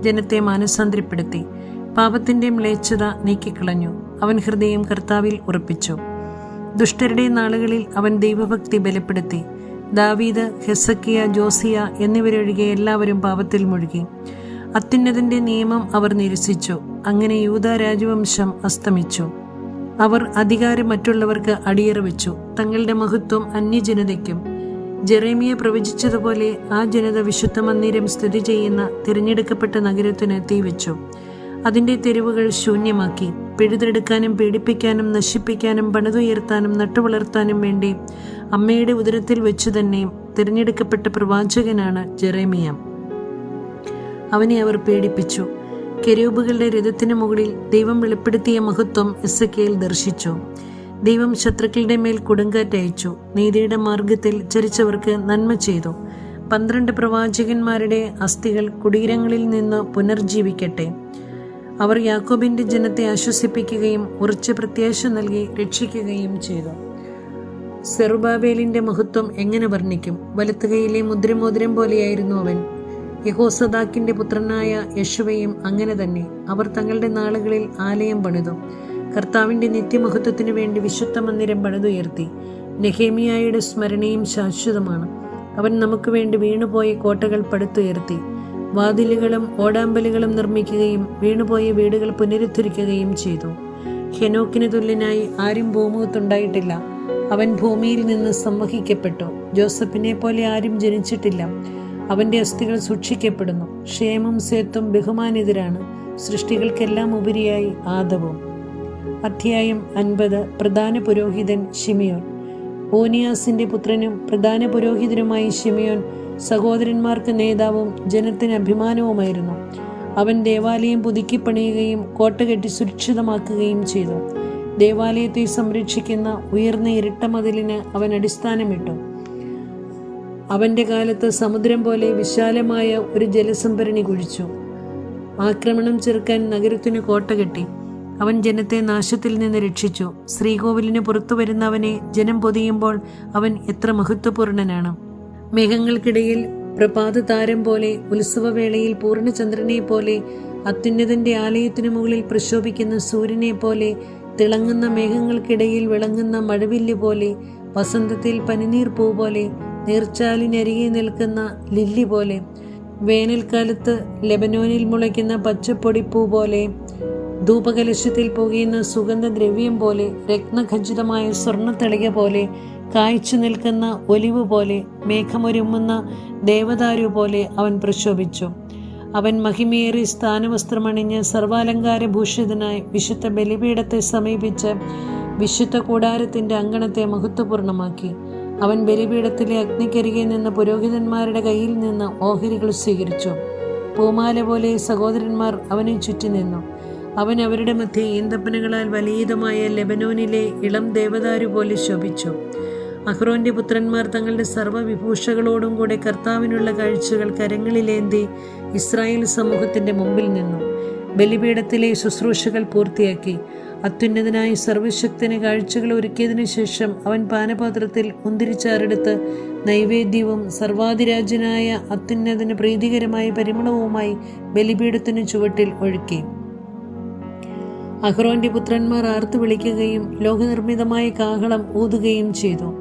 ജനത്തെ മാനസാന്തരപ്പെടുത്തി പാപത്തിന്റെ മ്ലേച്ഛത നീക്കിക്കളഞ്ഞു. അവൻ ഹൃദയം കർത്താവിൽ ഉറപ്പിച്ചു. ദുഷ്ടരുടെ നാളുകളിൽ അവൻ ദൈവഭക്തി ബലപ്പെടുത്തി. ദാവീദ് ഹെസക്കിയ ജോസിയ എന്നിവരൊഴികെ എല്ലാവരും പാപത്തിൽ മുഴുകി. അത്യുന്നതിന്റെ നിയമം അവർ നിരസിച്ചു. അങ്ങനെ യൂത രാജവംശം അസ്തമിച്ചു. അവർ അധികാരം മറ്റുള്ളവർക്ക് അടിയറ വെച്ചു തങ്ങളുടെ മഹത്വം അന്യജനതയ്ക്കും ജെറേമിയ പ്രവചിച്ചതുപോലെ ആ ജനത വിശുദ്ധ മന്ദിരം സ്ഥിതി ചെയ്യുന്ന തിരഞ്ഞെടുക്കപ്പെട്ട നഗരത്തിന് തീവച്ചു. അതിന്റെ തെരുവുകൾ ശൂന്യമാക്കി. പിഴുതെടുക്കാനും പീഡിപ്പിക്കാനും നശിപ്പിക്കാനും പണിതുയർത്താനും നട്ടുവളർത്താനും വേണ്ടി അമ്മയുടെ ഉദരത്തിൽ വെച്ചു തന്നെ തിരഞ്ഞെടുക്കപ്പെട്ട പ്രവാചകനാണ് ജെറേമിയ. അവനെ അവർ പീഡിപ്പിച്ചു. കെരൂബുകളുടെ രഥത്തിന് മുകളിൽ ദൈവം വെളിപ്പെടുത്തിയ മഹത്വം എസ്സക്കയിൽ ദർശിച്ചു. ദൈവം ശത്രുക്കളുടെ മേൽ കൊടുങ്കാറ്റയച്ചു നീതിയുടെ മാർഗത്തിൽ ചരിച്ചവർക്ക് നന്മ ചെയ്തു. പന്ത്രണ്ട് പ്രവാചകന്മാരുടെ അസ്ഥികൾ കുടീരങ്ങളിൽ നിന്ന് പുനർജീവിക്കട്ടെ. അവർ യാക്കോബിന്റെ ജനത്തെ ആശ്വസിപ്പിക്കുകയും ഉറച്ച പ്രത്യാശ നൽകി രക്ഷിക്കുകയും ചെയ്തു. സെറുബാബേലിന്റെ മഹത്വം എങ്ങനെ വർണിക്കും? വലത്തുകൈയിലെ മുദ്രമോതിരം പോലെയായിരുന്നു അവൻ. യഹോസദാക്കിന്റെ പുത്രനായ യശുവയും അങ്ങനെ തന്നെ. അവർ തങ്ങളുടെ നാളുകളിൽ ആലയം പണിതു. കർത്താവിന്റെ നിത്യമഹത്വത്തിനു വേണ്ടി വിശുദ്ധ മന്ദിരം പണിതുയർത്തി. നെഹേമിയായുടെ സ്മരണയും ശാശ്വതമാണ്. അവൻ നമുക്ക് വേണ്ടി വീണുപോയ കോട്ടകൾ പടുത്തുയർത്തി. വാതിലുകളും ഓടാമ്പലുകളും നിർമ്മിക്കുകയും വീണുപോയ വീടുകൾ പുനരുദ്ധരിക്കുകയും ചെയ്തു. ഹെനോക്കിന് തുല്യനായി ആരും ഭൂമുഖത്തുണ്ടായിട്ടില്ല. അവൻ ഭൂമിയിൽ നിന്ന് സംവഹിക്കപ്പെട്ടു. ജോസഫിനെ പോലെ ആരും ജനിച്ചിട്ടില്ല. അവന്റെ അസ്ഥികൾ സൂക്ഷിക്കപ്പെടുന്നു. ക്ഷേമം സേത്തും ബഹുമാനിതരാണ്. സൃഷ്ടികൾക്കെല്ലാം ഉപരിയായി ആദവും. അധ്യായം അൻപത്. പ്രധാന പുരോഹിതൻ ഷിമിയോൻ ഓനിയാസിന്റെ പുത്രനും പ്രധാന പുരോഹിതനുമായി ഷിമിയോൻ സഹോദരന്മാർക്ക് നേതാവും ജനത്തിന് അഭിമാനവുമായിരുന്നു. അവൻ ദേവാലയം പുതുക്കിപ്പണിയുകയും കോട്ട കെട്ടി സുരക്ഷിതമാക്കുകയും ചെയ്തു. ദേവാലയത്തെ സംരക്ഷിക്കുന്ന ഉയർന്ന ഇരട്ട മതിലിന് അവൻ അടിസ്ഥാനമിട്ടു. അവന്റെ കാലത്ത് സമുദ്രം പോലെ വിശാലമായ ഒരു ജലസംഭരണി കുഴിച്ചു. ആക്രമണം ചെറുക്കാൻ നഗരത്തിന് കോട്ട കെട്ടി. അവൻ ജനത്തെ നാശത്തിൽ നിന്ന് രക്ഷിച്ചു. ശ്രീകോവിലിന് പുറത്തു വരുന്നവനെ ജനം പൊതിയുമ്പോൾ അവൻ എത്ര മഹത്വപൂർണനാണ്. മേഘങ്ങൾക്കിടയിൽ പ്രഭാത താരം പോലെ ഉത്സവവേളയിൽ പൂർണചന്ദ്രനെ പോലെ അത്യുന്നതന്റെ ആലയത്തിനു മുകളിൽ പ്രശോഭിക്കുന്ന സൂര്യനെ പോലെ തിളങ്ങുന്ന മേഘങ്ങൾക്കിടയിൽ വിളങ്ങുന്ന മഴവില്ല് പോലെ വസന്തത്തിൽ പനിനീർ പൂ പോലെ നീർച്ചാലിനരികെ നിൽക്കുന്ന ലില്ലി പോലെ വേനൽക്കാലത്ത് ലെബനോനിൽ മുളയ്ക്കുന്ന പച്ചപ്പൊടിപ്പൂ പോലെ ധൂപകലശത്തിൽ പുകയുന്ന സുഗന്ധദ്രവ്യം പോലെ രത്നഖചിതമായ സ്വർണത്തളിക പോലെ കായ്ച്ചു നിൽക്കുന്ന ഒലിവ് പോലെ മേഘമൊരുമ്മുന്ന ദേവദാരു പോലെ അവൻ പ്രശോഭിച്ചു. അവൻ മഹിമേറി സ്ഥാനവസ്ത്രമണിഞ്ഞ് സർവാലങ്കാരഭൂഷിതനായി വിശുദ്ധ ബലിപീഠത്തെ സമീപിച്ച് വിശുദ്ധ കൂടാരത്തിന്റെ അങ്കണത്തെ മഹത്വപൂർണമാക്കി. അവൻ ബലിപീഠത്തിലെ അഗ്നിക്കരികെ നിന്ന് പുരോഹിതന്മാരുടെ കയ്യിൽ നിന്ന് ഓഹരികൾ സ്വീകരിച്ചു. പൂമാല പോലെ സഹോദരന്മാർ അവനെ ചുറ്റി നിന്നു അവൻ അവരുടെ മധ്യ ഈന്തപ്പനകളാൽ വലിയതുമായ ലെബനോനിലെ ഇളം ദേവദാരു പോലെ ശോഭിച്ചു. അഹ്റോന്റെ പുത്രന്മാർ തങ്ങളുടെ സർവവിഭൂഷകളോടും കൂടെ കർത്താവിനുള്ള കാഴ്ചകൾ കരങ്ങളിലേന്തി ഇസ്രായേൽ സമൂഹത്തിന്റെ മുമ്പിൽ നിന്നു. ബലിപീഠത്തിലെ ശുശ്രൂഷകൾ പൂർത്തിയാക്കി. അത്യുന്നതനായി സർവശക്തന് കാഴ്ചകൾ ഒരുക്കിയതിനു ശേഷം അവൻ പാനപാത്രത്തിൽ മുന്തിരിച്ചാറെടുത്ത് നൈവേദ്യവും സർവാധിരാജനായ അത്യുന്നതന് പ്രീതികരമായ പരിമളവുമായി ബലിപീഠത്തിനു ചുവട്ടിൽ ഒഴുക്കി. അഹ്റോന്റെ പുത്രന്മാർ ആർത്തു വിളിക്കുകയും ലോകനിർമ്മിതമായ കാഹളം ഊതുകയും ചെയ്തു.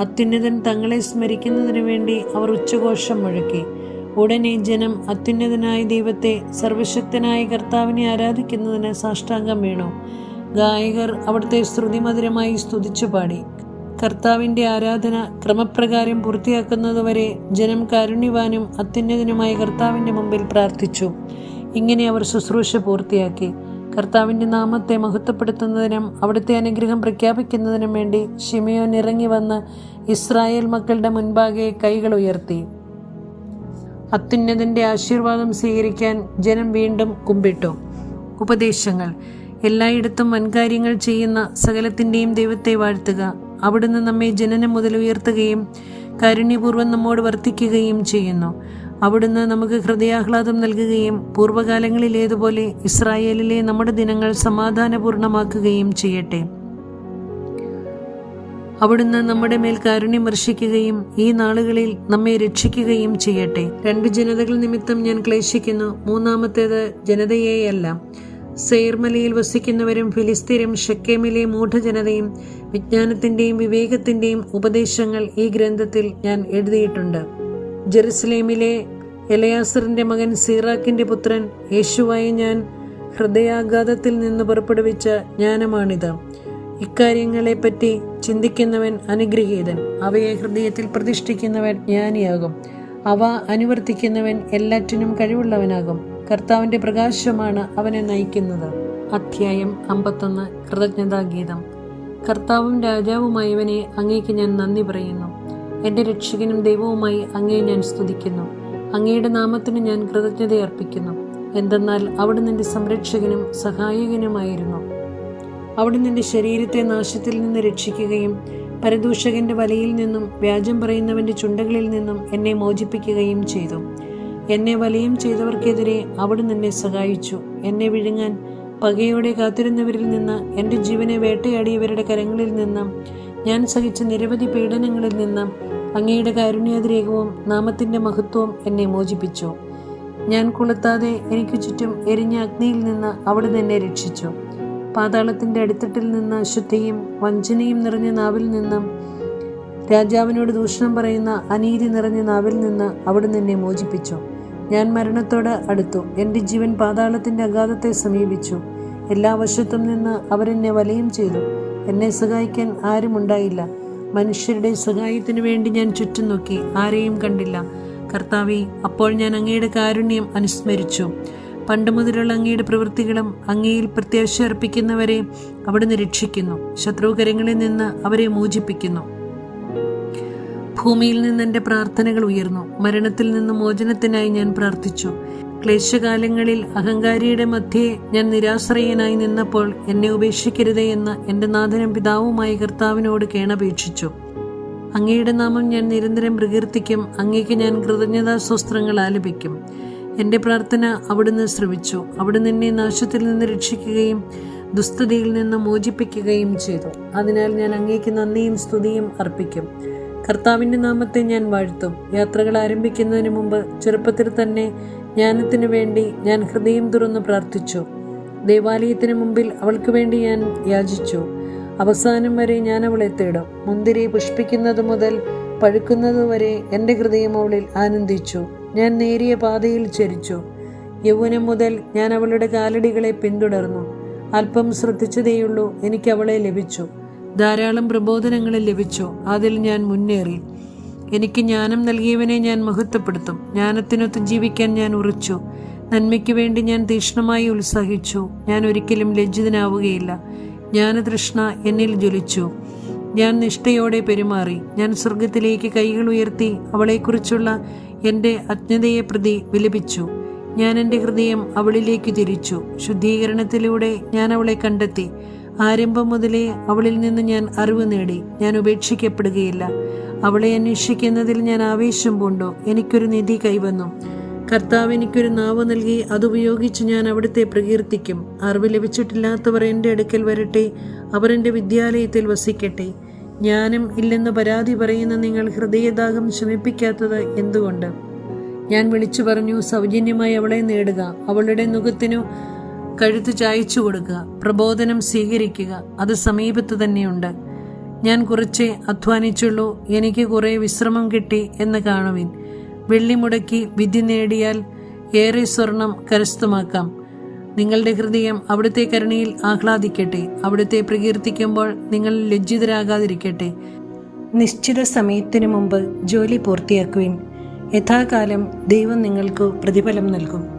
അത്യുന്നതൻ തങ്ങളെ സ്മരിക്കുന്നതിനു വേണ്ടി അവർ ഉച്ചഘോഷം മുഴക്കി. ഉടനെ ജനം അത്യുന്നതനായ ദൈവത്തെ സർവശക്തനായ കർത്താവിനെ ആരാധിക്കുന്നതിന് സാഷ്ടാംഗം വീണു. ഗായകർ അവിടുത്തെ ശ്രുതിമധുരമായി സ്തുതിച്ചു പാടി. കർത്താവിന്റെ ആരാധന ക്രമപ്രകാരം പൂർത്തിയാക്കുന്നതുവരെ ജനം കാരുണ്യവാനും അത്യുന്നതനുമായ കർത്താവിന്റെ മുമ്പിൽ പ്രാർത്ഥിച്ചു. ഇങ്ങനെ അവർ ശുശ്രൂഷ പൂർത്തിയാക്കി. കർത്താവിന്റെ നാമത്തെ മഹത്വപ്പെടുത്തുന്നതിനും അവിടുത്തെ അനുഗ്രഹം പ്രഖ്യാപിക്കുന്നതിനും വേണ്ടി ഷിമിയോൻ ഇറങ്ങി വന്ന് ഇസ്രായേൽ മക്കളുടെ മുൻപാകെ കൈകൾ ഉയർത്തി. അത്യുന്നതിന്റെ ആശീർവാദം സ്വീകരിക്കാൻ ജനം വീണ്ടും കുമ്പിട്ടു. ഉപദേശങ്ങൾ. എല്ലായിടത്തും വൻകാര്യങ്ങൾ ചെയ്യുന്ന സകലത്തിന്റെയും ദൈവത്തെ വാഴ്ത്തുക. അവിടുന്ന് നമ്മെ ജനനം മുതൽ ഉയർത്തുകയും കാരുണ്യപൂർവം നമ്മോട് വർത്തിക്കുകയും ചെയ്യുന്നു. അവിടുന്ന് നമുക്ക് ഹൃദയാഹ്ലാദം നൽകുകയും പൂർവകാലങ്ങളിലേതുപോലെ ഇസ്രായേലിലെ നമ്മുടെ ദിനങ്ങൾ സമാധാനപൂർണമാക്കുകയും ചെയ്യട്ടെ. അവിടുന്ന് നമ്മുടെ മേൽ കാരുണ്യം വർഷിക്കുകയും ഈ നാളുകളിൽ നമ്മെ രക്ഷിക്കുകയും ചെയ്യട്ടെ. രണ്ട് ജനതകൾ നിമിത്തം ഞാൻ ക്ലേശിക്കുന്നു. മൂന്നാമത്തേത് ജനതയെയല്ല. സെയർമലയിൽ വസിക്കുന്നവരും ഫിലിസ്തീനും ഷക്കേമിലെ മൂഢജനതയും വിജ്ഞാനത്തിന്റെയും വിവേകത്തിന്റെയും ഉപദേശങ്ങൾ ഈ ഗ്രന്ഥത്തിൽ ഞാൻ എഴുതിയിട്ടുണ്ട്. ജെറുസലേമിലെ എലയാസറിന്റെ മകൻ സീറാക്കിന്റെ പുത്രൻ യേശുവായി ഞാൻ ഹൃദയാഘാതത്തിൽ നിന്ന് പുറപ്പെടുവിച്ച ജ്ഞാനമാണിത്. ഇക്കാര്യങ്ങളെപ്പറ്റി ചിന്തിക്കുന്നവൻ അനുഗ്രഹീതൻ. അവയെ ഹൃദയത്തിൽ പ്രതിഷ്ഠിക്കുന്നവൻ ജ്ഞാനിയാകും. അവ അനുവർത്തിക്കുന്നവൻ എല്ലാറ്റിനും കഴിവുള്ളവനാകും. കർത്താവിന്റെ പ്രകാശമാണ് അവനെ നയിക്കുന്നത്. അധ്യായം അമ്പത്തൊന്ന്. കൃതജ്ഞതാഗീതം. കർത്താവും രാജാവുമായവനെ അങ്ങേക്ക് ഞാൻ നന്ദി പറയുന്നു. എന്റെ രക്ഷകനും ദൈവവുമായി അങ്ങേ ഞാൻ സ്തുതിക്കുന്നു. അങ്ങയുടെ നാമത്തിന് ഞാൻ കൃതജ്ഞതയർപ്പിക്കുന്നു എന്തെന്നാൽ അവിടുന്ന് എന്റെ സംരക്ഷകനും സഹായകനുമായിരുന്നു. അവിടുന്ന് എന്റെ ശരീരത്തെ നാശത്തിൽ നിന്ന് രക്ഷിക്കുകയും പരദൂഷകന്റെ വലയിൽ നിന്നും വ്യാജം പറയുന്നവന്റെ ചുണ്ടകളിൽ നിന്നും എന്നെ മോചിപ്പിക്കുകയും ചെയ്തു. എന്നെ വലയം ചെയ്തവർക്കെതിരെ അവിടുന്ന് എന്നെ സഹായിച്ചു. എന്നെ വിഴുങ്ങാൻ പകയോടെ കാത്തിരുന്നവരിൽ നിന്ന് എന്റെ ജീവനെ വേട്ടയാടിയവരുടെ കരങ്ങളിൽ നിന്ന് ഞാൻ സഹിച്ച നിരവധി പീഡനങ്ങളിൽ നിന്ന് അങ്ങയുടെ കാരുണ്യാതിരേകവും നാമത്തിന്റെ മഹത്വവും എന്നെ മോചിപ്പിച്ചു. ഞാൻ കൊളുത്താതെ എനിക്ക് ചുറ്റും എരിഞ്ഞ അഗ്നിയിൽ നിന്ന് അവിടുന്ന് എന്നെ രക്ഷിച്ചു. പാതാളത്തിന്റെ അടിത്തട്ടിൽ നിന്ന് അശുദ്ധിയും വഞ്ചനയും നിറഞ്ഞ നാവിൽ നിന്നും രാജാവിനോട് ദൂഷണം പറയുന്ന അനീതി നിറഞ്ഞ നാവിൽ നിന്ന് അവിടുന്ന് എന്നെ മോചിപ്പിച്ചു. ഞാൻ മരണത്തോട് അടുത്തു. എന്റെ ജീവൻ പാതാളത്തിന്റെ അഗാധത്തെ സമീപിച്ചു. എല്ലാ വശത്തും നിന്ന് അവരെന്നെ വലയം ചെയ്തു. എന്നെ സഹായിക്കാൻ ആരുമുണ്ടായില്ല. മനുഷ്യരുടെ സഹായത്തിനു വേണ്ടി ഞാൻ ചുറ്റും നോക്കി. ആരെയും കണ്ടില്ല. കർത്താവെ അപ്പോൾ ഞാൻ അങ്ങയുടെ കാരുണ്യം അനുസ്മരിച്ചു. പണ്ട് മുതലുള്ള അങ്ങയുടെ പ്രവൃത്തികളും അങ്ങയിൽ പ്രത്യാശ അർപ്പിക്കുന്നവരെ അവിടുന്ന് രക്ഷിക്കുന്നു. ശത്രുകരങ്ങളിൽ നിന്ന് അവരെ മോചിപ്പിക്കുന്നു. ഭൂമിയിൽ നിന്ന് എന്റെ പ്രാർത്ഥനകൾ ഉയർന്നു. മരണത്തിൽ നിന്ന് മോചനത്തിനായി ഞാൻ പ്രാർത്ഥിച്ചു. ക്ലേശകാലങ്ങളിൽ അഹങ്കാരിയുടെ മധ്യേ ഞാൻ നിരാശ്രയനായി നിന്നപ്പോൾ എന്നെ ഉപേക്ഷിക്കരുതേ എന്ന് എന്റെ നാഥനും പിതാവുമായ കർത്താവിനോട് കേണപേക്ഷിച്ചു. അങ്ങയുടെ നാമം ഞാൻ നിരന്തരം പ്രകീർത്തിക്കും അങ്ങേക്ക് ഞാൻ കൃതജ്ഞതാ സ്വസ്ത്രങ്ങൾ ആലപിക്കും. എന്റെ പ്രാർത്ഥന അവിടുന്ന് ശ്രമിച്ചു അവിടുന്ന് എന്നെ നാശത്തിൽ നിന്ന് രക്ഷിക്കുകയും ദുസ്തതയിൽ നിന്ന് മോചിപ്പിക്കുകയും ചെയ്തു. അതിനാൽ ഞാൻ അങ്ങേക്ക് നന്ദിയും സ്തുതിയും അർപ്പിക്കും. കർത്താവിന്റെ നാമത്തെ ഞാൻ വാഴ്ത്തും. യാത്രകൾ ആരംഭിക്കുന്നതിന് മുമ്പ് ചെറുപ്പത്തിൽ തന്നെ ജ്ഞാനത്തിനു വേണ്ടി ഞാൻ ഹൃദയം തുറന്ന് പ്രാർത്ഥിച്ചു. ദേവാലയത്തിന് മുമ്പിൽ അവൾക്ക് വേണ്ടി ഞാൻ യാചിച്ചു. അവസാനം വരെ ഞാൻ അവളെ തേടും. മുന്തിരി പുഷ്പിക്കുന്നത് മുതൽ പഴുക്കുന്നത് വരെ എന്റെ ഹൃദയം അവളിൽ ആനന്ദിച്ചു. ഞാൻ നേരിയ പാതയിൽ ചരിച്ചു. യൗവനം മുതൽ ഞാൻ അവളുടെ കാലടികളെ പിന്തുടർന്നു. അല്പം ശ്രദ്ധിച്ചതേയുള്ളൂ എനിക്ക് അവളെ ലഭിച്ചു. ധാരാളം പ്രബോധനങ്ങൾ ലഭിച്ചു. അതിൽ ഞാൻ മുന്നേറി. എനിക്ക് ജ്ഞാനം നൽകിയവനെ ഞാൻ മഹത്വപ്പെടുത്തും. ജ്ഞാനത്തിനൊത്ത് ജീവിക്കാൻ ഞാൻ ഉറച്ചു. നന്മയ്ക്ക് വേണ്ടി ഞാൻ തീക്ഷ്ണമായി ഉത്സാഹിച്ചു. ഞാൻ ഒരിക്കലും ലജ്ജിതനാവുകയില്ല. ജ്ഞാനതൃഷ്ണ എന്നിൽ ജ്വലിച്ചു. ഞാൻ നിഷ്ഠയോടെ പെരുമാറി. ഞാൻ സ്വർഗത്തിലേക്ക് കൈകൾ ഉയർത്തി അവളെക്കുറിച്ചുള്ള എന്റെ അജ്ഞതയെ പ്രതി വിലപിച്ചു. ഞാൻ എന്റെ ഹൃദയം അവളിലേക്ക് തിരിച്ചു ശുദ്ധീകരണത്തിലൂടെ ഞാൻ അവളെ കണ്ടെത്തി. ആരംഭം മുതലേ അവളിൽ നിന്ന് ഞാൻ അറിവ് നേടി. ഞാൻ ഉപേക്ഷിക്കപ്പെടുകയില്ല. അവളെ അന്വേഷിക്കുന്നതിൽ ഞാൻ ആവേശം പൂണ്ടു. എനിക്കൊരു നിധി കൈവന്നു. കർത്താവ് എനിക്കൊരു നാവ് നൽകി അതുപയോഗിച്ച് ഞാൻ അവിടുത്തെ പ്രകീർത്തിക്കും. അറിവ് ലഭിച്ചിട്ടില്ലാത്തവർ എന്റെ അടുക്കൽ വരട്ടെ. അവർ എന്റെ വിദ്യാലയത്തിൽ വസിക്കട്ടെ. ജ്ഞാനം ഇല്ലെന്ന് പരാതി പറയുന്ന നിങ്ങൾ ഹൃദയദാഹം ശമിപ്പിക്കാത്തത് എന്തുകൊണ്ട്? ഞാൻ വിളിച്ചു പറഞ്ഞു സൗജന്യമായി അവളെ നേടുക. അവളുടെ മുഖത്തിനു കഴുത്ത് ചായച്ചു കൊടുക്കുക. പ്രബോധനം സ്വീകരിക്കുക. അത് സമീപത്ത് തന്നെയുണ്ട്. ഞാൻ കുറച്ച് അധ്വാനിച്ചുള്ളൂ എനിക്ക് കുറേ വിശ്രമം കിട്ടി എന്ന് കാണുവിൻ. വെള്ളി മുടക്കി വിധി നേടിയാൽ ഏറെ സ്വർണം കരസ്ഥമാക്കാം. നിങ്ങളുടെ ഹൃദയം അവിടുത്തെ കരുണയിൽ ആഹ്ലാദിക്കട്ടെ. അവിടുത്തെ പ്രകീർത്തിക്കുമ്പോൾ നിങ്ങൾ ലജ്ജിതരാകാതിരിക്കട്ടെ. നിശ്ചിത സമയത്തിനു മുമ്പ് ജോലി പൂർത്തിയാക്കുവിൻ. യഥാകാലം ദൈവം നിങ്ങൾക്ക് പ്രതിഫലം നൽകും.